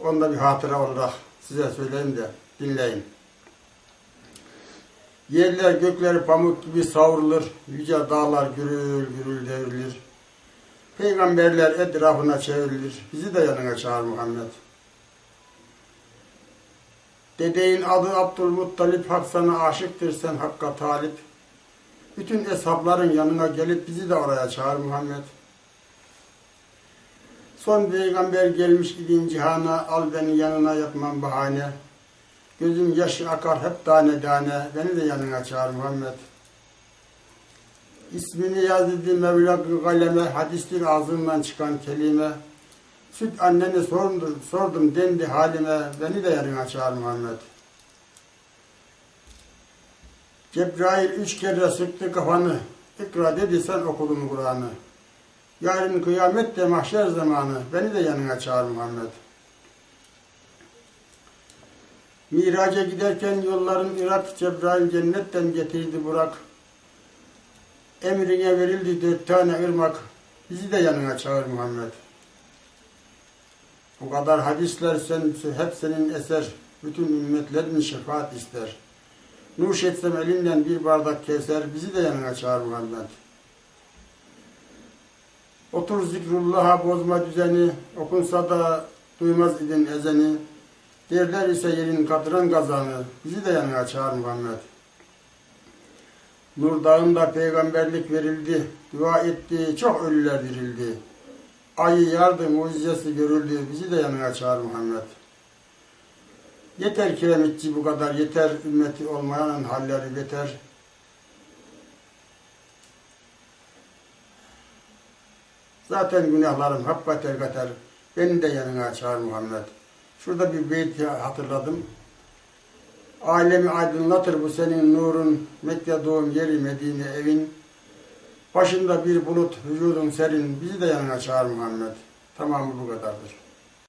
Onu da bir hatıra olarak size söyleyeyim de dinleyin. Yerler gökleri pamuk gibi savrulur, yüce dağlar gürül gürül devrilir. Peygamberler etrafına çevrilir, bizi de yanına çağır Muhammed. Dedeğin adı Abdülmuttalip, Hak sana aşıktır sen Hakk'a talip. Bütün eshapların yanına gelip bizi de oraya çağır Muhammed. Son peygamber gelmiş idin cihana, al beni yanına yapmam bahane. Gözüm yaşı akar hep tane tane, beni de yanına çağır Muhammed. İsmini yaz dedi Mevla kaleme, hadistir ağzından çıkan kelime. Süt annene sordum, sordum dendi halime, beni de yanına çağır Muhammed. Cebrail üç kere sıktı kafanı, ikra dedi sen okudun Kur'an'ı. Yarın kıyamette mahşer zamanı, beni de yanına çağır Muhammed. Miraca giderken yolların Irak, Cebrail cennetten getirdi Burak. Emrine verildi dört tane ırmak, bizi de yanına çağır Muhammed. Bu kadar hadisler sen, hep senin eser, bütün ümmetlerin şefaat ister. Nuş etsem elinden bir bardak keser, bizi de yanına çağır Muhammed. Otur zikrullah'a bozma düzeni, okunsa da duymaz idin ezeni. Derler ise yerin katıran kazanı, bizi de yanına çağır Muhammed. Nur dağında peygamberlik verildi, dua etti, çok ölüler dirildi. Ayı yardı, mucizesi görüldü, bizi de yanına çağır Muhammed. Yeter kiremitçi bu kadar, yeter ümmeti olmayanın halleri beter. Zaten günahlarım hep kater kater, beni de yanına çağır Muhammed. Şurada bir beyt hatırladım. Alemi aydınlatır bu senin nurun, Mekke doğum yeri Medine evin. Başında bir bulut, vücudun serin, bizi de yanına çağır Muhammed. Tamamı bu kadardır.